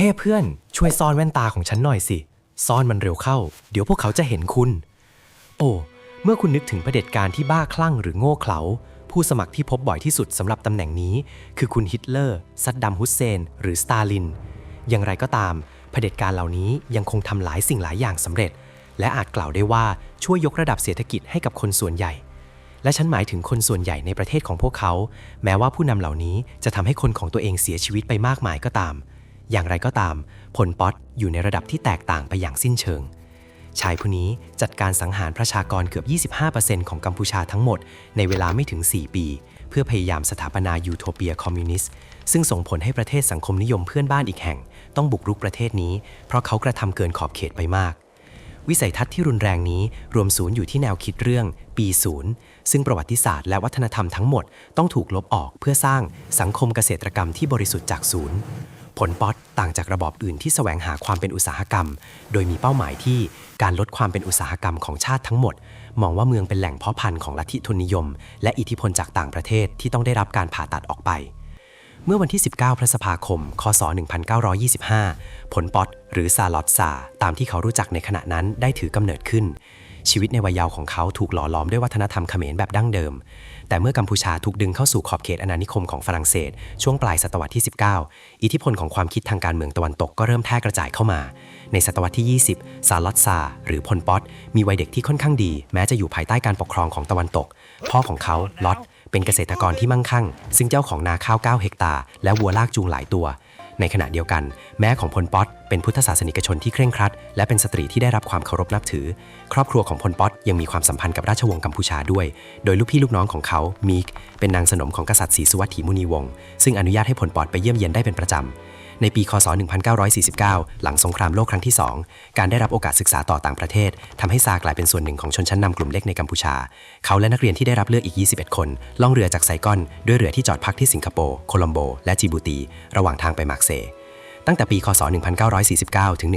เฮ้เพื่อน ช่วยซ่อนแว่นตาของฉันหน่อยสิ ซ่อนมันเร็วเข้า เดี๋ยวพวกเขาจะเห็นคุณ โอ้ เมื่อคุณนึกถึงเผด็จการที่บ้าคลั่งหรือโง่เขลา ผู้สมัครที่พบบ่อยที่สุดสำหรับตำแหน่งนี้ คือคุณฮิตเลอร์ ซัดดัมฮุสเซน หรือสตาลิน อย่างไรก็ตามเผด็จการเหล่านี้ยังคงทำหลายสิ่งหลายอย่างสำเร็จ และอาจกล่าวได้ว่าช่วยยกระดับเศรษฐกิจให้กับคนส่วนใหญ่ และฉันหมายถึงคนส่วนใหญ่ในประเทศของพวกเขา แม้ว่าผู้นำเหล่านี้จะทำให้คนของตัวเองเสียชีวิตไปมากมายก็ตาม อย่างไรก็ตามผลป๊อตอยู่ในระดับที่แตกต่างไปอย่างสิ้นเชิง ชายผู้นี้จัดการสังหารประชากรเกือบ 25%ของกัมพูชาทั้งหมด ในเวลาไม่ถึง 4 ปี เพื่อพยายามสถาปนายูโทเปียคอมมิวนิสต์ซึ่งส่งผลให้ประเทศสังคมนิยมเพื่อนบ้านอีกแห่ง ต้องบุกรุกประเทศนี้ เพราะเขากระทำเกินขอบเขตไปมากวิสัยทัศน์ที่รุนแรงนี้รวมศูนย์อยู่ที่แนวคิดเรื่อง ปีศูนย์ซึ่งประวัติศาสตร์และวัฒนธรรมทั้งหมดต้องถูกลบออกเพื่อสร้างสังคมเกษตรกรรมที่บริสุทธิ์จากศูนย์ ผลป๊อตต่างจากระบอบอื่นที่แสวงหาความเป็นอุตสาหกรรม โดยมีเป้าหมายที่การลดความเป็นอุตสาหกรรมของชาติทั้งหมด มองว่าเมืองเป็นแหล่งเพาะพันธุ์ของลัทธิทุนนิยม และอิทธิพลจากต่างประเทศที่ต้องได้รับการผ่าตัดออกไป เมื่อวันที่ 19 พฤษภาคม คศ 1925 ผลป๊อตหรือซาลอตซาตามที่เขารู้จักในขณะนั้นได้ถือกำเนิดขึ้น ชีวิตในวัยเยาว์ของเขาถูกหล่อหลอมด้วยวัฒนธรรมเขมรแบบดั้งเดิม แต่เมื่อกัมพูชาถูกดึงเข้าสู่ขอบเขตอาณานิคมของฝรั่งเศส ช่วงปลายศตวรรษที่ 19 อิทธิพลของความคิดทางการเมืองตะวันตกก็เริ่มแพร่กระจายเข้ามา ในศตวรรษที่ 20 ซาลอตซา หรือพลป๊อตมีวัยเด็กที่ค่อนข้างดี แม้จะอยู่ภายใต้การปกครองของตะวันตก พ่อของเขาลอตเป็นเกษตรกรที่มั่งคั่ง ซึ่งเจ้าของนาข้าว 9 เฮกตาร์และวัวลากจูงหลายตัว ในขณะเดียวกัน แม่ของพลป๊อตเป็นพุทธศาสนิกชนที่เคร่งครัด และเป็นสตรีที่ได้รับความเคารพนับถือ ครอบครัวของพลป๊อตยังมีความสัมพันธ์กับราชวงศ์กัมพูชาด้วย โดยลูกพี่ลูกน้องของเขา มีก เป็นนางสนมของกษัตริย์ศรีสุวัตถีมุนีวงศ์ ซึ่งอนุญาตให้พลป๊อตไปเยี่ยมเยียนได้เป็นประจำ ในปี คศ 1949 หลังสงครามโลกครั้งที่ 2 การได้รับโอกาสศึกษาต่อต่างประเทศทำให้ซากลายเป็นส่วนหนึ่งของชนชั้นนำกลุ่มเล็กในกัมพูชา เขาและนักเรียนที่ได้รับเลือกอีก 21 คน ล่องเรือจากไซกอน ด้วยเรือที่จอดพักที่สิงคโปร์ โคลัมโบ และจิบูตี ระหว่างทางไปมาร์กเซย์ตั้งแต่ปี คศ 1949 ถึง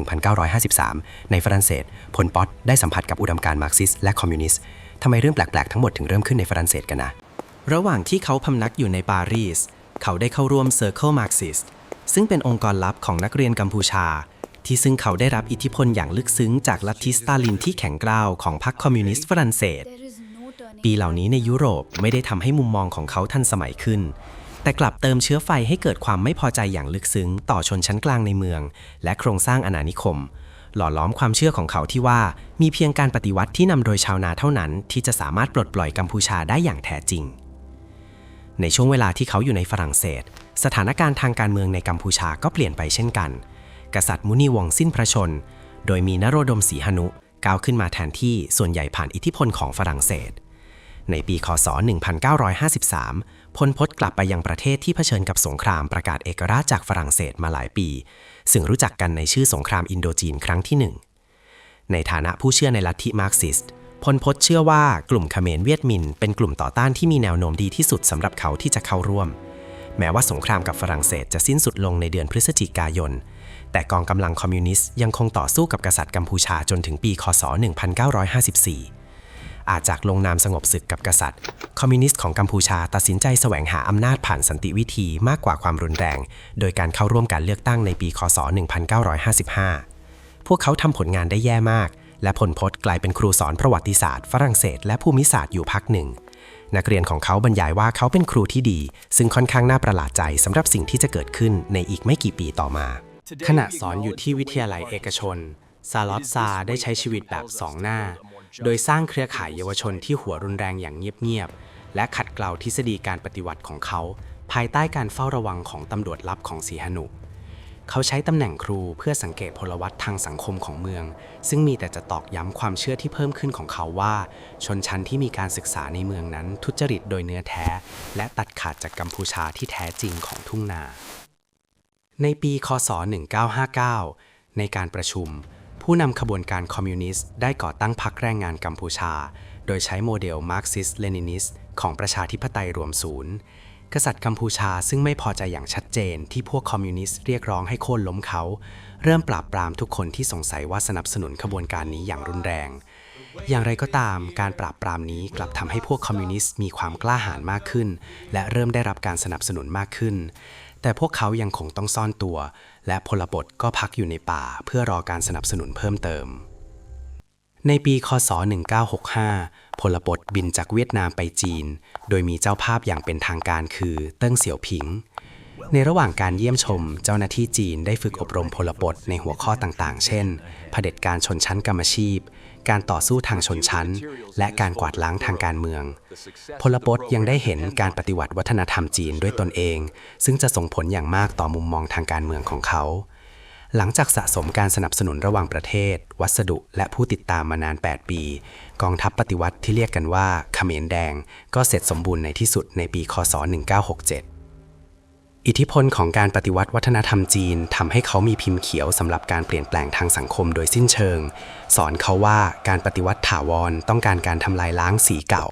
1953 ในฝรั่งเศส พลป๊อตได้สัมผัสกับอุดมการณ์มาร์กซิสและคอมมิวนิสต์ ทำไมเรื่องแปลก ๆ ทั้งหมดถึงเริ่มขึ้นในฝรั่งเศสกันนะ ระหว่างที่เขาพำนักอยู่ในปารีส เขาได้เข้าร่วม Circle Marxist ซึ่ ซึ่งเป็นองค์กรลับของนักเรียนกัมพูชา ที่ซึ่งเขาได้รับอิทธิพลอย่างลึกซึ้งจากลัทธิสตาลินที่แข็งกร้าวของพรรคคอมมิวนิสต์ฝรั่งเศส ปีเหล่านี้ในยุโรปไม่ได้ทำให้มุมมองของเขาทันสมัยขึ้น แต่กลับเติมเชื้อไฟให้เกิดความไม่พอใจอย่างลึกซึ้ง ต่อชนชั้นกลางในเมือง และโครงสร้างอาณานิคม หล่อล้อมความเชื่อของเขาที่ว่ามีเพียงการปฏิวัติที่นำโดยชาวนาเท่านั้น ที่จะสามารถปลดปล่อยกัมพูชาได้อย่างแท้จริง ในช่วงเวลาที่เขาอยู่ในฝรั่งเศส สถานการณ์ทางการเมืองในกัมพูชาก็เปลี่ยนไปเช่นกัน กษัตริย์มุนีวงสิ้นพระชน โดยมีนโรดมศรีหนุก้าวขึ้นมาแทนที่ส่วนใหญ่ผ่านอิทธิพลของฝรั่งเศส ในปีคศ 1953 พลพศกลับไปยังประเทศที่เผชิญกับสงครามประกาศเอกราชจากฝรั่งเศสมาหลายปี ซึ่งรู้จักกันในชื่อสงครามอินโดจีนครั้งที่หนึ่งในฐานะผู้เชื่อในลัทธิมาร์กซิสต์ พลพศเชื่อว่ากลุ่มเขมรเวียดมิน เป็นกลุ่มต่อต้านที่มีแนวโน้มดีที่สุดสำหรับเขาที่จะเข้าร่วม แม้ว่าสงครามกับฝรั่งเศสจะสิ้นสุดลงในเดือนพฤศจิกายน แต่กองกำลังคอมมิวนิสต์ยังคงต่อสู้กับกษัตริย์กัมพูชาจนถึงปีคศ 1954 อาจจากลงนามสงบศึกกับกษัตริย์ คอมมิวนิสต์ของกัมพูชาตัดสินใจแสวงหาอำนาจผ่านสันติวิธีมากกว่าความรุนแรง โดยการเข้าร่วมการเลือกตั้งในปีคศ 1955 พวกเขาทำผลงานได้แย่มาก และผลพจน์กลายเป็นครูสอนประวัติศาสตร์ ฝรั่งเศส และภูมิศาสตร์อยู่พักหนึ่ง นักเรียนของเขาบรรยายว่าเขาเป็นครูที่ดี ซึ่งค่อนข้างน่าประหลาดใจสำหรับสิ่งที่จะเกิดขึ้นในอีกไม่กี่ปีต่อมา ขณะสอนอยู่ที่วิทยาลัยเอกชน ซาลอตซาได้ใช้ชีวิตแบบสองหน้า โดยสร้างเครือข่ายเยาวชนที่หัวรุนแรงอย่างเงียบๆและขัดเกลาทฤษฎีการปฏิวัติของเขา ภายใต้การเฝ้าระวังของตำรวจลับของสีหนุ เขาใช้ตำแหน่งครูเพื่อสังเกตพลวัตทางสังคมของเมือง ซึ่งมีแต่จะตอกย้ำความเชื่อที่เพิ่มขึ้นของเขาว่า ชนชั้นที่มีการศึกษาในเมืองนั้นทุจริตโดยเนื้อแท้ และตัดขาดจากกัมพูชาที่แท้จริงของทุ่งนา ในปีคศ 1959 ในการประชุม ผู้นำขบวนการคอมมิวนิสต์ได้ก่อตั้งพรรคแรงงานกัมพูชา โดยใช้โมเดลมาร์กซิสเลนินิสของประชาธิปไตยรวมศูนย์ กษัตริย์กัมพูชาซึ่งไม่พอใจอย่างชัดเจนที่พวกคอมมิวนิสต์เรียกร้องให้โค่นล้มเขา เริ่มปราบปรามทุกคนที่สงสัยว่าสนับสนุนขบวนการนี้อย่างรุนแรง อย่างไรก็ตาม การปราบปรามนี้กลับทำให้พวกคอมมิวนิสต์มีความกล้าหาญมากขึ้น และเริ่มได้รับการสนับสนุนมากขึ้น แต่พวกเขายังคงต้องซ่อนตัว และพลบทก็พักอยู่ในป่าเพื่อรอการสนับสนุนเพิ่มเติม ในปีคศ 1965 พลบทบินจากเวียดนามไปจีน โดยมีเจ้าภาพอย่างเป็นทางการคือเติ้งเสี่ยวผิง ในระหว่างการเยี่ยมชม เจ้าหน้าที่จีนได้ฝึกอบรมพลบทในหัวข้อต่างๆ เช่น เผด็จการชนชั้นกรรมชีพ การต่อสู้ทางชนชั้น และการกวาดล้างทางการเมือง พลบทยังได้เห็นการปฏิวัติวัฒนธรรมจีนด้วยตนเอง ซึ่งจะส่งผลอย่างมากต่อมุมมองทางการเมืองของเขา หลังจากสะสมการสนับสนุนระหว่างประเทศ วัสดุและผู้ติดตามมานาน 8 ปี กองทัพปฏิวัติที่เรียกกันว่าเขมรแดง ก็เสร็จสมบูรณ์ในที่สุดในปี คศ 1967 อิทธิพลของการปฏิวัติวัฒนธรรมจีนทำให้เขามีพิมพ์เขียวสำหรับการเปลี่ยนแปลงทางสังคมโดยสิ้นเชิง สอนเขาว่าการปฏิวัติถาวรต้องการการทำลายล้างสีเก่า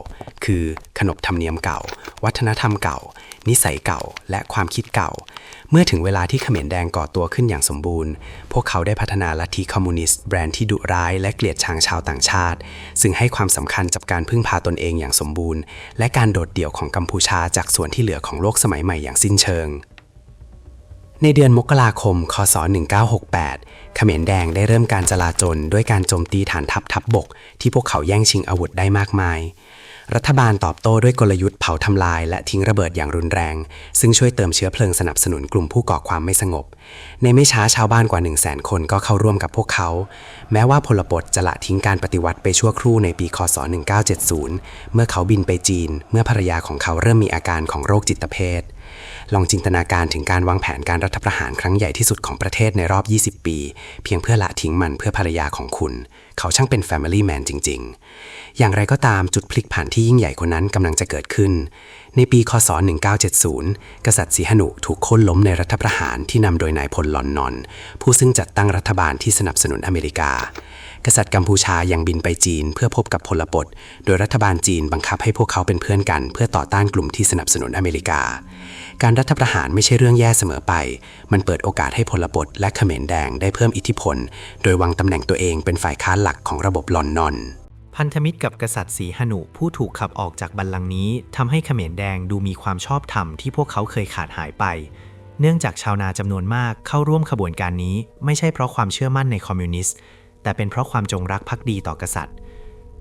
คือขนบธรรมเนียมเก่า วัฒนธรรมเก่า นิสัยเก่า และความคิดเก่า เมื่อถึงเวลาที่เขมรแดงก่อตัวขึ้นอย่างสมบูรณ์ พวกเขาได้พัฒนาลัทธิคอมมิวนิสต์แบรนด์ที่ดุร้ายและเกลียดชังชาวต่างชาติ ซึ่งให้ความสำคัญกับการพึ่งพาตนเองอย่างสมบูรณ์ และการโดดเดี่ยวของกัมพูชาจากส่วนที่เหลือของโลกสมัยใหม่อย่างสิ้นเชิงในเดือนมกราคม คศ 1968 เขมรแดงได้เริ่มการจลาจลด้วยการโจมตีฐานทัพทัพบบก ที่พวกเขาแย่งชิงอาวุธได้มากมาย รัฐบาลตอบโต้ด้วยกลยุทธ์เผาทำลายและทิ้งระเบิดอย่างรุนแรง ซึ่งช่วยเติมเชื้อเพลิงสนับสนุนกลุ่มผู้ก่อความไม่สงบ ในไม่ช้าชาวบ้านกว่า 1 0 0 0 0แคนก็เข้าร่วมกับพวกเขา แม้ว่าพลบทจะละทิ้งการปฏิวัติไปชั่วครู่ในปีคศ 1970 เมื่อเขาบินไปจีน เมื่อภรรยาของเขาเริ่มมีอาการของโรคจิตเภทลองจินตนาการถึงการวางแผนการรัฐประหารครั้งใหญ่ที่สุดของประเทศในรอบ 20 ปี เพียงเพื่อละทิ้งมันเพื่อภรรยาของคุณ เขาช่างเป็น Family Man จริง ๆ อย่างไรก็ตามจุดพลิกผันที่ยิ่งใหญ่กว่านั้นกำลังจะเกิดขึ้น ในปีคศ 1970 กษัตริย์สีหนุถูกโค่นล้มในรัฐประหารที่นำโดยนายพลลอนนอน ผู้ซึ่งจัดตั้งรัฐบาลที่สนับสนุนอเมริกา กษัตริย์กัมพูชายังบินไปจีนเพื่อพบกับพลบทโดยรัฐบาลจีนบังคับให้พวกเขาเป็นเพื่อนกัน เพื่อต่อต้านกลุ่มที่สนับสนุนอเมริกา การรัฐประหารไม่ใช่เรื่องแย่เสมอไป มันเปิดโอกาสให้พลบทและเขมรแดงได้เพิ่มอิทธิพล โดยวางตำแหน่งตัวเองเป็นฝ่ายค้านหลักของระบบลอนนอน พันธมิตรกับกษัตริย์สีหนุผู้ถูกขับออกจากบัลลังก์นี้ทำให้เขมรแดงดูมีความชอบธรรมที่พวกเขาเคยขาดหายไป เนื่องจากชาวนาจำนวนมากเข้าร่วมขบวนการนี้ ไม่ใช่เพราะความเชื่อมั่นในคอมมิวนิสต์ แต่เป็นเพราะความจงรักภักดีต่อกษัตริย์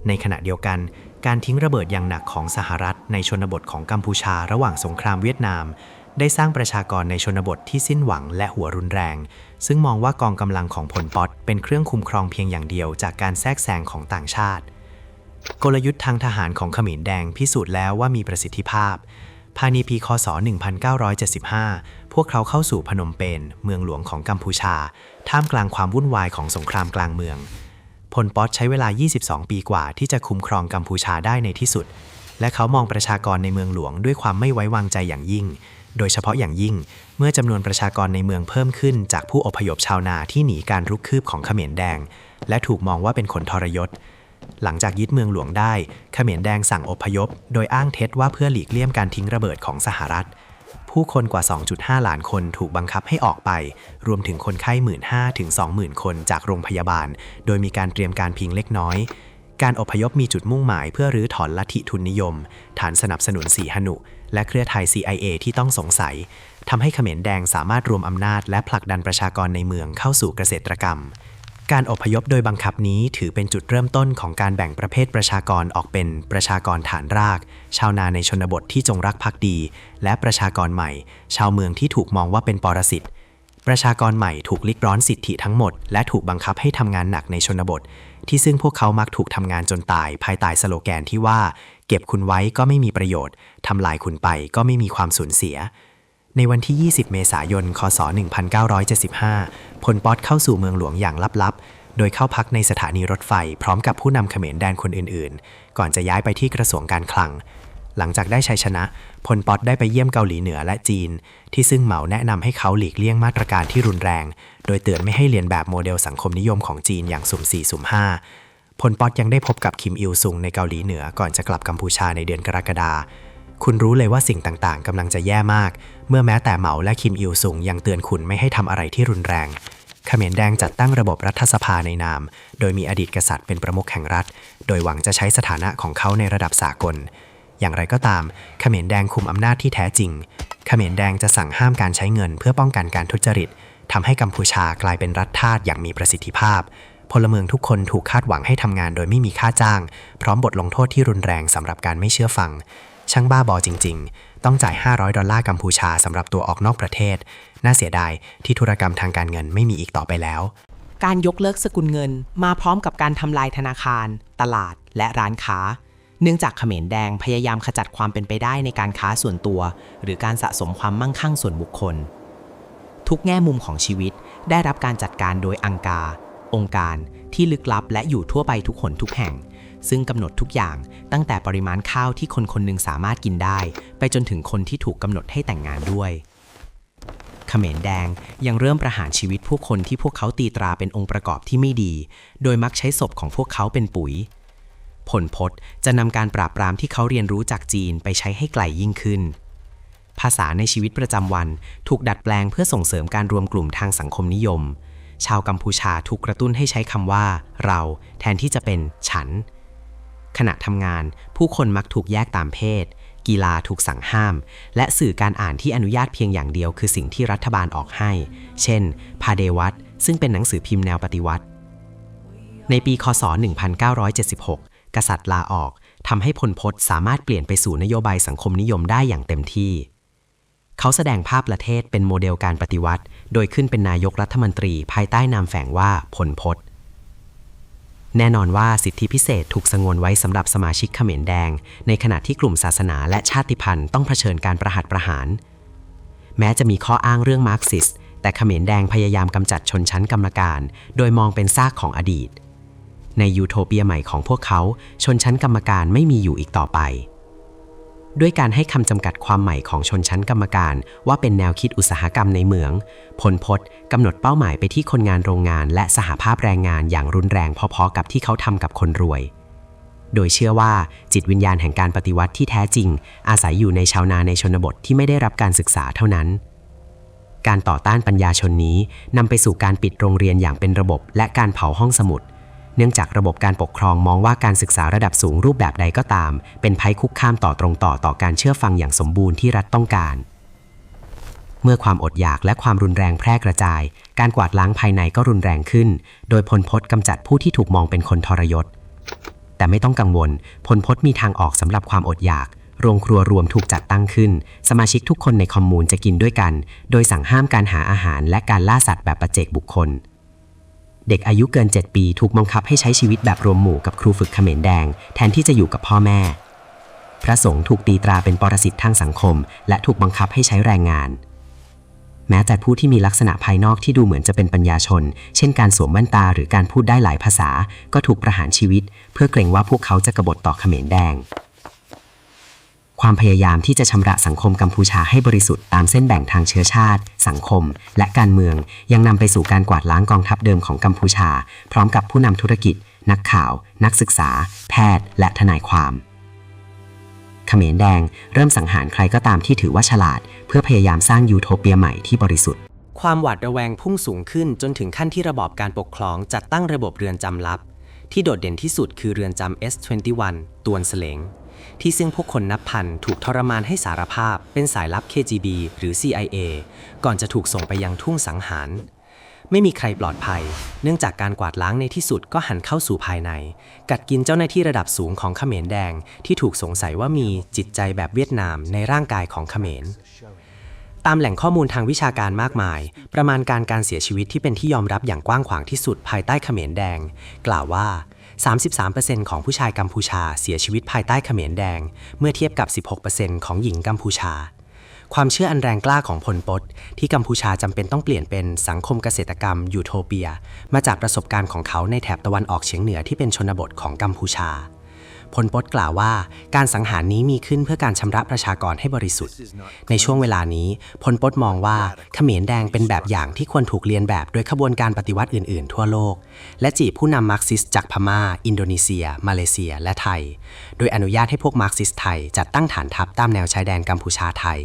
ในขณะเดียวกัน การทิ้งระเบิดอย่างหนักของสหรัฐในชนบทของกัมพูชาระหว่างสงครามเวียดนาม ได้สร้างประชากรในชนบทที่สิ้นหวังและหัวรุนแรง ซึ่งมองว่ากองกำลังของพลป๊อตเป็นเครื่องคุ้มครองเพียงอย่างเดียวจากการแทรกแซงของต่างชาติ กลยุทธ์ทางทหารของขมรแดงพิสูจน์แล้วว่ามีประสิทธิภาพ ภายในปีคศ 1975 พวกเขาเข้าสู่พนมเปญเมืองหลวงของกัมพูชา ท่ามกลางความวุ่นวายของสงครามกลางเมือง พลป๊อตใช้เวลา 22 ปีกว่าที่จะคุมครองกัมพูชาได้ในที่สุด และเขามองประชากรในเมืองหลวงด้วยความไม่ไว้วางใจอย่างยิ่ง โดยเฉพาะอย่างยิ่ง เมื่อจำนวนประชากรในเมืองเพิ่มขึ้น จากผู้อพยพชาวนาที่หนีการรุกคืบของเขมรแดง และถูกมองว่าเป็นคนทรยศ หลังจากยึดเมืองหลวงได้ เขมรแดงสั่งอพยพ โดยอ้างเท็จว่าเพื่อหลีกเลี่ยงการทิ้งระเบิดของสหรัฐ ผู้คนกว่า 2.5 ล้านคนถูกบังคับให้ออกไป รวมถึงคนไข้ 15,000ถึง 20,000 คนจากโรงพยาบาล โดยมีการเตรียมการพียงเล็กน้อย การอพยพมีจุดมุ่งหมายเพื่อรื้อถอนลัทธิทุนนิยม ฐานสนับสนุนสีหนุ และเครือไทย CIA ที่ต้องสงสัยทำให้เขมรแดงสามารถรวมอำนาจและผลักดันประชากรในเมืองเข้าสู่เกษตรกรรม การอพยพโดยบังคับนี้ถือเป็นจุดเริ่มต้นของการแบ่งประเภทประชากรออกเป็นประชากรฐานราก ชาวนาในชนบทที่จงรักภักดี และประชากรใหม่ ชาวเมืองที่ถูกมองว่าเป็นปรสิตประชากรใหม่ถูกลิกร้อนสิทธิทั้งหมด และถูกบังคับให้ทำงานหนักในชนบท ที่ซึ่งพวกเขามักถูกทำงานจนตายภายใต้สโลแกนที่ว่า เก็บคุณไว้ก็ไม่มีประโยชน์ทำลายคุณไปก็ไม่มีความสูญเสีย ในวันที่ 20 เมษายน คศ 1975 พลป๊อตเข้าสู่เมืองหลวงอย่างลับๆ โดยเข้าพักในสถานีรถไฟ พร้อมกับผู้นำเขมรแดนคนอื่นๆ ก่อนจะย้ายไปที่กระทรวงการคลัง หลังจากได้ชัยชนะ พลป๊อตได้ไปเยี่ยมเกาหลีเหนือและจีน ที่ซึ่งเหมาแนะนำให้เขาหลีกเลี่ยงมาตรการที่รุนแรง โดยเตือนไม่ให้เลียนแบบโมเดลสังคมนิยมของจีนอย่างสุ่ม4สุ่ม5พลป๊อตยังได้พบกับคิมอิลซุงในเกาหลีเหนือก่อนจะกลับกัมพูชาในเดือนกรกฎาคม คุณรู้เลยว่าสิ่งต่างๆกำลังจะแย่มาก เมื่อแม้แต่เหมาและคิมอิลซุงยังเตือนคุณไม่ให้ทำอะไรที่รุนแรงเขมรแดงจัดตั้งระบบรัฐสภาในนาม โดยมีอดีตกษัตริย์เป็นประมุขแห่งรัฐ โดยหวังจะใช้สถานะของเขาในระดับสากล อย่างไรก็ตามเขมรแดงคุมอำนาจที่แท้จริงเขมรแดงจะสั่งห้ามการใช้เงินเพื่อป้องกันการทุจริตทำให้กัมพูชากลายเป็นรัฐทาสอย่างมีประสิทธิภาพ พลเมืองทุกคนถูกคาดหวังให้ทำงานโดยไม่มีค่าจ้าง พร้อมบทลงโทษที่รุนแรงสำหรับการไม่เชื่อฟัง ช่างบ้าบอจริง ๆ ต้องจ่าย 500 ดอลลาร์กัมพูชาสำหรับตัวออกนอกประเทศ น่าเสียดายที่ธุรกรรมทางการเงินไม่มีอีกต่อไปแล้ว การยกเลิกสกุลเงินมาพร้อมกับการทำลายธนาคาร ตลาด และร้านค้า เนื่องจากเขมรแดงพยายามขจัดความเป็นไปได้ในการค้าส่วนตัว หรือการสะสมความมั่งคั่งส่วนบุคคล ทุกแง่มุมของชีวิตได้รับการจัดการโดยอังกา องค์การที่ลึกลับและอยู่ทั่วไปทุกหนทุกแห่ง ซึ่งกำหนดทุกอย่างตั้งแต่ปริมาณข้าวที่คนคนหนึ่งสามารถกินได้ ไปจนถึงคนที่ถูกกำหนดให้แต่งงานด้วยเขมรแดงยังเริ่มประหารชีวิตผู้คนที่พวกเขาตีตราเป็นองค์ประกอบที่ไม่ดี โดยมักใช้ศพของพวกเขาเป็นปุ๋ย ผลพจน์จะนำการปราบปรามที่เขาเรียนรู้จากจีนไปใช้ให้ไกลยิ่งขึ้น ภาษาในชีวิตประจำวันถูกดัดแปลงเพื่อส่งเสริมการรวมกลุ่มทางสังคมนิยม ชาวกัมพูชาถูกกระตุ้นให้ใช้คำว่า เรา แทนที่จะเป็นฉัน ขณะทำงาน ผู้คนมักถูกแยกตามเพศ กีฬาถูกสั่งห้าม และสื่อการอ่านที่อนุญาตเพียงอย่างเดียวคือสิ่งที่รัฐบาลออกให้ เช่น พาเดวัตซึ่งเป็นหนังสือพิมพ์แนวปฏิวัติ ในปีคศ 1976 กษัตริย์ลาออกทำให้พลพศสามารถเปลี่ยนไปสู่นโยบายสังคมนิยมได้อย่างเต็มที่ เขาแสดงภาพประเทศเป็นโมเดลการปฏิวัติ โดยขึ้นเป็นนายกรัฐมนตรีภายใต้นามแฝงว่าพลพศ แน่นอนว่าสิทธิพิเศษถูกสงวนไว้สำหรับสมาชิกเขมรแดง ในขณะที่กลุ่มศาสนาและชาติพันธุ์ต้องเผชิญการประหัตประหาร แม้จะมีข้ออ้างเรื่องมาร์กซิสแต่เขมรแดงพยายามกำจัดชนชั้นกรรมการ โดยมองเป็นซากของอดีต ในยูโทเปียใหม่ของพวกเขา ชนชั้นกรรมการไม่มีอยู่อีกต่อไป ด้วยการให้คำจำกัดความใหม่ของชนชั้นกรรมการ ว่าเป็นแนวคิดอุตสาหกรรมในเหมืองพลพศกำหนดเป้าหมายไปที่คนงานโรงงาน และสหภาพแรงงานอย่างรุนแรงพอๆกับที่เขาทำกับคนรวย โดยเชื่อว่าจิตวิญญาณแห่งการปฏิวัติที่แท้จริง อาศัยอยู่ในชาวนาในชนบทที่ไม่ได้รับการศึกษาเท่านั้น การต่อต้านปัญญาชนนี้นำไปสู่การปิดโรงเรียนอย่างเป็นระบบ และการเผาห้องสมุด เนื่องจากระบบการปกครองมองว่าการศึกษาระดับสูงรูปแบบใดก็ตาม เป็นภัยคุกคามต่อตรงต่อต่อการเชื่อฟังอย่างสมบูรณ์ที่รัฐต้องการ เมื่อความอดอยากและความรุนแรงแพร่กระจาย การกวาดล้างภายในก็รุนแรงขึ้น โดยพลพศกำจัดผู้ที่ถูกมองเป็นคนทรยศ แต่ไม่ต้องกังวล พลพศมีทางออกสำหรับความอดอยากโรงครัวรวมถูกจัดตั้งขึ้น สมาชิกทุกคนในคอมมูนจะกินด้วยกัน โดยสั่งห้ามการหาอาหารและการล่าสัตว์แบบประเจกบุคคล เด็กอายุเกิน 7 ปีถูกบังคับให้ใช้ชีวิตแบบรวมหมู่กับครูฝึกเขมรแดง แทนที่จะอยู่กับพ่อแม่ พระสงฆ์ถูกตีตราเป็นปรสิตทางสังคม และถูกบังคับให้ใช้แรงงาน แม้แต่ผู้ที่มีลักษณะภายนอกที่ดูเหมือนจะเป็นปัญญาชน เช่นการสวมแว่นตาหรือการพูดได้หลายภาษา ก็ถูกประหารชีวิต เพื่อเกรงว่าพวกเขาจะกบฏต่อเขมรแดง ความพยายามที่จะชำระสังคมกัมพูชาให้บริสุทธิ์ตามเส้นแบ่งทางเชื้อชาติ สังคม และการเมือง ยังนำไปสู่การกวาดล้างกองทัพเดิมของกัมพูชา พร้อมกับผู้นำธุรกิจ นักข่าว นักศึกษา แพทย์ และทนายความเขมรแดงเริ่มสังหารใครก็ตามที่ถือว่าฉลาด เพื่อพยายามสร้างยูโทเปียใหม่ที่บริสุทธิ์ ความหวาดระแวงพุ่งสูงขึ้นจนถึงขั้นที่ระบอบการปกครองจัดตั้งระบบเรือนจำลับ ที่โดดเด่นที่สุดคือเรือนจำ S21 ตวนเสลง ที่ซึ่งพวกคนนับพันถูกทรมานให้สารภาพ เป็นสายลับ KGB หรือ CIA ก่อนจะถูกส่งไปยังทุ่งสังหาร ไม่มีใครปลอดภัย เนื่องจากการกวาดล้างในที่สุดก็หันเข้าสู่ภายใน กัดกินเจ้าหน้าที่ระดับสูงของเขมรแดง ที่ถูกสงสัยว่ามีจิตใจแบบเวียดนามในร่างกายของเขมรตามแหล่งข้อมูลทางวิชาการมากมาย ประมาณการการเสียชีวิตที่เป็นที่ยอมรับอย่างกว้างขวางที่สุดภายใต้เขมรแดง กล่าวว่า 33%ของผู้ชายกัมพูชาเสียชีวิตภายใต้เขมรแดง เมื่อเทียบกับ 16%ของหญิงกัมพูชา ความเชื่ออันแรงกล้าของพลปตที่กัมพูชาจำเป็นต้องเปลี่ยนเป็นสังคมเกษตรกรรมยูโทเปีย มาจากประสบการณ์ของเขาในแถบตะวันออกเฉียงเหนือที่เป็นชนบทของกัมพูชา พลปตกล่าวว่า การสังหารนี้มีขึ้นเพื่อการชำระประชากรให้บริสุทธิ์ ในช่วงเวลานี้พลปตมองว่าเขมรแดงเป็นแบบอย่างที่ควรถูกเรียนแบบโดยขบวนการปฏิวัติอื่นๆ ทั่วโลก และจีบผู้นำมาร์กซิสต์จากพม่า อินโดนีเซีย มาเลเซีย และไทย โดยอนุญาตให้พวกมาร์กซิสต์ไทยจัดตั้งฐานทัพตามแนวชายแดนกัมพูชาไทย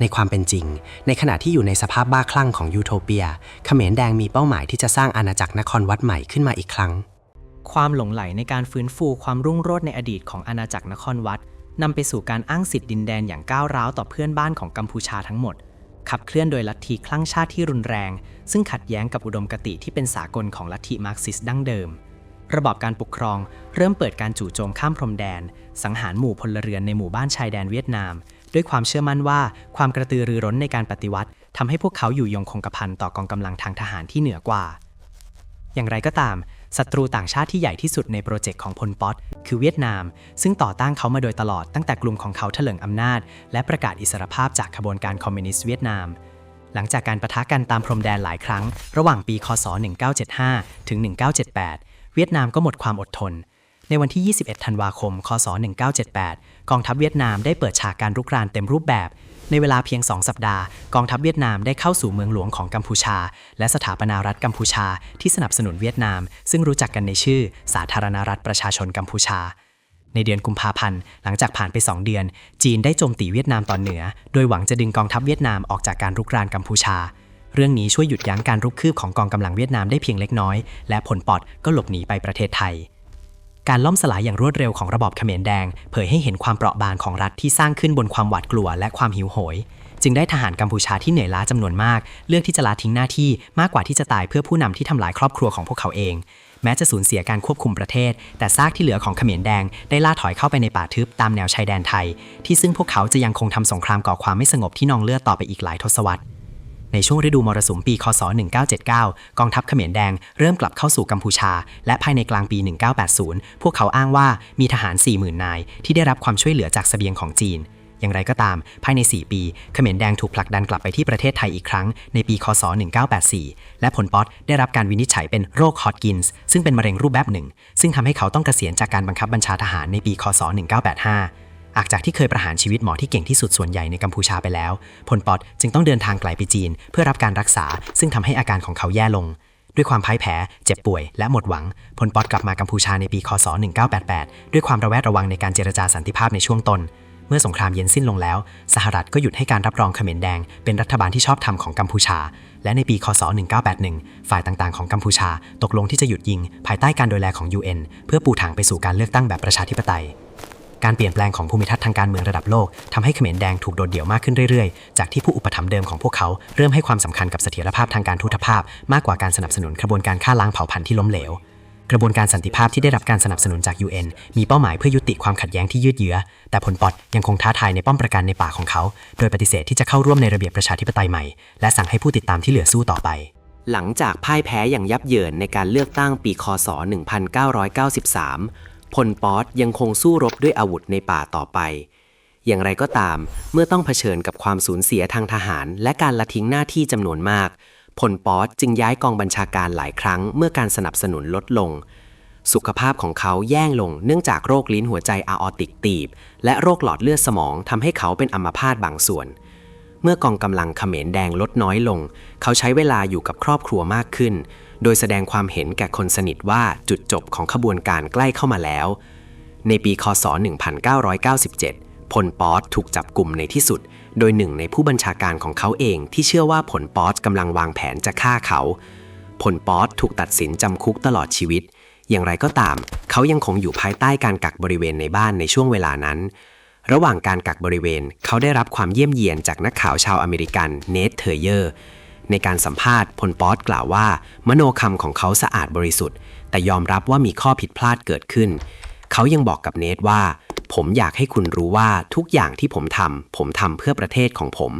ในความเป็นจริง ในขณะที่อยู่ในสภาพบ้าคลั่งของยูโทเปีย เขมรแดงมีเป้าหมายที่จะสร้างอาณาจักรนครวัดใหม่ขึ้นมาอีกครั้ง ความหลงไหลในการฟื้นฟูความรุ่งโรจน์ในอดีตของอาณาจักรนครวัดนำไปสู่การอ้างสิทธิ์ดินแดนอย่างก้าวร้าวต่อเพื่อนบ้านของกัมพูชาทั้งหมด ขับเคลื่อนโดยลัทธิคลั่งชาติที่รุนแรง ซึ่งขัดแย้งกับอุดมคติที่เป็นสากลของลัทธิมาร์กซิสดั้งเดิม ระบอบการปกครองเริ่มเปิดการจู่โจมข้ามพรมแดน สังหารหมู่พลเรือนในหมู่บ้านชายแดนเวียดนาม ด้วยความเชื่อมั่นว่าความกระตือรือร้นในการปฏิวัติทำให้พวกเขาอยู่ยงคงกระพันต่อกองกำลังทางทหารที่เหนือกว่า อย่างไรก็ตาม ศัตรูต่างชาติที่ใหญ่ที่สุดในโปรเจกต์ของพลป๊อตคือเวียดนาม ซึ่งต่อต้านเขามาโดยตลอดตั้งแต่กลุ่มของเขาเถลิงอำนาจ และประกาศอิสรภาพจากขบวนการคอมมิวนิสต์เวียดนาม หลังจากการประทะกันตามพรมแดนหลายครั้ง ระหว่างปี คศ 1975 ถึง 1978 เวียดนามก็หมดความอดทน ในวันที่ 21 ธันวาคม คศ 1978 กองทัพเวียดนามได้เปิดฉากการรุกรานเต็มรูปแบบ ในเวลาเพียง 2 สัปดาห์ กองทัพเวียดนามได้เข้าสู่เมืองหลวงของกัมพูชา และสถาปนารัฐกัมพูชาที่สนับสนุนเวียดนาม ซึ่งรู้จักกันในชื่อ สาธารณรัฐประชาชนกัมพูชา ในเดือนกุมภาพันธ์ หลังจากผ่านไป 2 เดือน จีนได้โจมตีเวียดนามตอนเหนือ โดยหวังจะดึงกองทัพเวียดนามออกจากการรุกรานกัมพูชา เรื่องนี้ช่วยหยุดยั้งการรุกคืบของกองกำลังเวียดนามได้เพียงเล็กน้อย และผลปอดก็หลบหนีไปประเทศไทย การล่มสลายอย่างรวดเร็วของระบอบเขมรแดง เผยให้เห็นความเปราะบางของรัฐที่สร้างขึ้นบนความหวาดกลัวและความหิวโหย จึงได้ทหารกัมพูชาที่เหนื่อยล้าจำนวนมาก เลือกที่จะลาทิ้งหน้าที่มากกว่าที่จะตายเพื่อผู้นำที่ทำลายครอบครัวของพวกเขาเอง แม้จะสูญเสียการควบคุมประเทศ แต่ซากที่เหลือของเขมรแดง ได้ล่าถอยเข้าไปในป่าทึบตามแนวชายแดนไทย ที่ซึ่งพวกเขาจะยังคงทำสงครามก่อความไม่สงบที่นองเลือดต่อไปอีกหลายทศวรรษ ในช่วงฤดูมรสุมปี คศ 1979 กองทัพเขมรแดงเริ่มกลับเข้าสู่กัมพูชา และภายในกลางปี 1980 พวกเขาอ้างว่ามีทหาร 40,000 นาย ที่ได้รับความช่วยเหลือจากเสบียงของจีน อย่างไรก็ตาม ภายใน 4 ปี เขมรแดงถูกผลักดันกลับไปที่ประเทศไทยอีกครั้งในปี คศ 1984 และผลป๊อตได้รับการวินิจฉัยเป็นโรคฮอตกินส์ซึ่งเป็นมะเร็งรูปแบบหนึ่ง ซึ่งทำให้เขาต้องเกษียณจากการบังคับบัญชาทหารในปี คศ 1985 อากจากที่เคยประหารชีวิตหมอที่เก่งที่สุดส่วนใหญ่ในกัมพูชาไปแล้ว พลปอตจึงต้องเดินทางไกลไปจีน เพื่อรับการรักษา ซึ่งทำให้อาการของเขาแย่ลง ด้วยความพ่ายแพ้ เจ็บป่วย และหมดหวัง พลปอตกลับมากัมพูชาในปี คศ 1988 ด้วยความระแวดระวังในการเจรจาสันติภาพในช่วงต้นเมื่อสงครามเย็นสิ้นลงแล้ว สหรัฐก็หยุดให้การรับรองเขมรแดง เป็นรัฐบาลที่ชอบธรรมของกัมพูชา และในปี คศ 1981 ฝ่ายต่างๆ ของกัมพูชา ตกลงที่จะหยุดยิง ภายใต้การดูแลของ UN เพื่อปูทางไปสู่การเลือกตั้งแบบประชาธิปไตย การเปลี่ยนแปลงของภูมิทัศน์ทางการเมืองระดับโลกทำให้เขมรแดงถูกโดดเดี่ยวมากขึ้นเรื่อยๆ จากที่ผู้อุปถัมภ์เดิมของพวกเขาเริ่มให้ความสำคัญกับเสถียรภาพทางการทูตภาพ มากกว่าการสนับสนุนกระบวนการฆ่าล้างเผ่าพันธุ์ที่ล้มเหลวกระบวนการสันติภาพที่ได้รับการสนับสนุนจาก UN มีเป้าหมายเพื่อยุติความขัดแย้งที่ยืดเยื้อ แต่ผลปอดยังคงท้าทายในป้อมประกันในป่าของเขา โดยปฏิเสธที่จะเข้าร่วมในระเบียบประชาธิปไตยใหม่ และสั่งให้ผู้ติดตามที่เหลือสู้ต่อไป หลังจากพ่ายแพ้อย่างยับเยินในการเลือกตั้งปี คศ 1993 พลป๊อตยังคงสู้รบด้วยอาวุธในป่าต่อไป อย่างไรก็ตาม เมื่อต้องเผชิญกับความสูญเสียทางทหาร และการละทิ้งหน้าที่จำนวนมาก พลป๊อตจึงย้ายกองบัญชาการหลายครั้ง เมื่อการสนับสนุนลดลง สุขภาพของเขาแย่ลงเนื่องจากโรคลิ้นหัวใจอาออติกตีบ และโรคหลอดเลือดสมองทำให้เขาเป็นอัมพาตบางส่วนเมื่อกองกำลังเขมรแดงลดน้อยลง เขาใช้เวลาอยู่กับครอบครัวมากขึ้น โดยแสดงความเห็นแก่คนสนิทว่าจุดจบของขบวนการใกล้เข้ามาแล้ว ในปีคศ 1997 พลป๊อตถูกจับกลุ่มในที่สุด โดยหนึ่งในผู้บัญชาการของเขาเองที่เชื่อว่าผลป๊อตกำลังวางแผนจะฆ่าเขา ผลป๊อตถูกตัดสินจำคุกตลอดชีวิต อย่างไรก็ตาม เขายังคงอยู่ภายใต้การกักบริเวณในบ้านในช่วงเวลานั้นระหว่างการกักบริเวณ เขาได้รับความเยี่ยมเยียนจากนักข่าวชาวอเมริกันเนทเทอร์เยอร์ ในการสัมภาษณ์พลป๊อตกล่าวว่า มโนคำของเขาสะอาดบริสุทธิ์ แต่ยอมรับว่ามีข้อผิดพลาดเกิดขึ้น เขายังบอกกับเนทว่า ผมอยากให้คุณรู้ว่าทุกอย่างที่ผมทำผมทำเพื่อประเทศของผม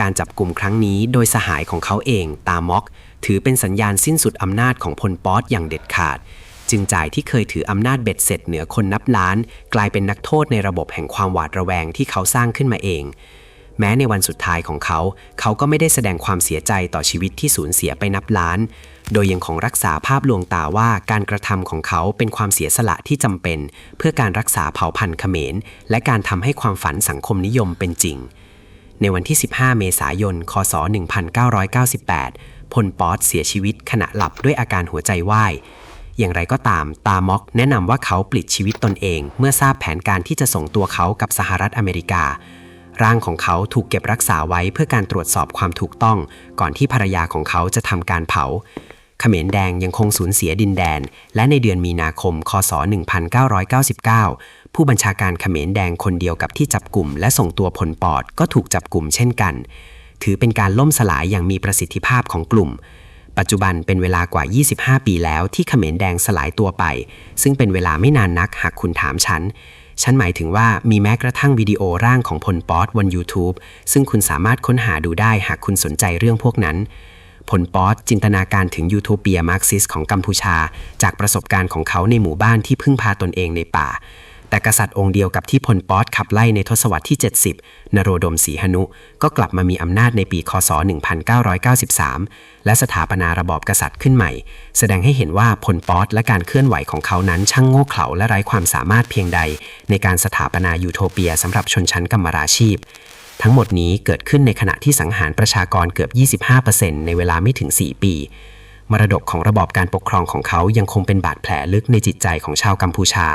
การจับกลุ่มครั้งนี้โดยสหายของเขาเองตาม็อก ถือเป็นสัญญาณสิ้นสุดอำนาจของพลป๊อตอย่างเด็ดขาด จึงจ่ายที่เคยถืออำนาจเบ็ดเสร็จเหนือคนนับล้าน กลายเป็นนักโทษในระบบแห่งความหวาดระแวงที่เขาสร้างขึ้นมาเอง แม้ในวันสุดท้ายของเขา เขาก็ไม่ได้แสดงความเสียใจต่อชีวิตที่สูญเสียไปนับล้าน โดยยังคงรักษาภาพลวงตาว่าการกระทำของเขาเป็นความเสียสละที่จำเป็น เพื่อการรักษาเผ่าพันธุ์เขมร และการทำให้ความฝันสังคมนิยมเป็นจริง ในวันที่ 15 เมษายน คศ 1998 พลป๊อตเสียชีวิตขณะหลับด้วยอาการหัวใจวายอย่างไรก็ตาม ตาม็อกแนะนำว่าเขาปลิดชีวิตตนเอง เมื่อทราบแผนการที่จะส่งตัวเขากับสหรัฐอเมริกา ร่างของเขาถูกเก็บรักษาไว้เพื่อการตรวจสอบความถูกต้อง ก่อนที่ภรรยาของเขาจะทำการเผาเขมรแดงยังคงสูญเสียดินแดน และในเดือนมีนาคม คศ 1999 ผู้บัญชาการเขมรแดงคนเดียวกับที่จับกลุ่ม และส่งตัวพลปอดก็ถูกจับกลุ่มเช่นกัน ถือเป็นการล่มสลายอย่างมีประสิทธิภาพของกลุ่ม ปัจจุบันเป็นเวลากว่า 25 ปีแล้วที่เขมรแดงสลายตัวไป ซึ่งเป็นเวลาไม่นานนักหากคุณถามฉัน ฉันหมายถึงว่ามีแม้กระทั่งวิดีโอร่างของพลป๊อตบน YouTube ซึ่งคุณสามารถค้นหาดูได้หากคุณสนใจเรื่องพวกนั้นพลป๊อตจินตนาการถึงยูโทเปียมาร์กซิสของกัมพูชา จากประสบการณ์ของเขาในหมู่บ้านที่พึ่งพาตนเองในป่า แต่กษัตริย์องค์เดียวกับที่พลป๊อตขับไล่ในทศวรรษที่ 70 นโรดมศรีหนุ ก็กลับมามีอำนาจในปีคศ 1993 และสถาปนาระบอบกษัตริย์ขึ้นใหม่ แสดงให้เห็นว่าพลป๊อตและการเคลื่อนไหวของเขานั้นช่างโง่เขลาและไร้ความสามารถเพียงใด ในการสถาปนายูโทเปียสำหรับชนชั้นกรรมราชีพทั้งหมดนี้เกิดขึ้นในขณะที่สังหารประชากรเกือบ 25%ในเวลาไม่ถึง 4 ปี มรดกของระบอบการปกครองของเขายังคงเป็นบาดแผลลึกในจิตใจของชาวกัมพูชา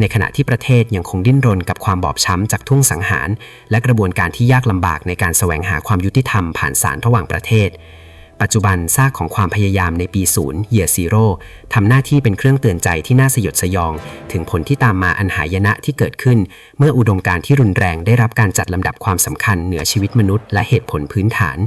ในขณะที่ประเทศยังคงดิ้นรนกับความบอบช้ำจากทุ่งสังหาร และกระบวนการที่ยากลำบากในการแสวงหาความยุติธรรมผ่านศาลระหว่างประเทศ ปัจจุบันซากของความพยายามในปีศูนย์เยียซีโร่ทำหน้าที่เป็นเครื่องเตือนใจที่น่าสยดสยอง ถึงผลที่ตามมาอันหายนะที่เกิดขึ้น เมื่ออุดมการณ์ที่รุนแรงได้รับการจัดลำดับความสำคัญเหนือชีวิตมนุษย์ และเหตุผลพื้นฐาน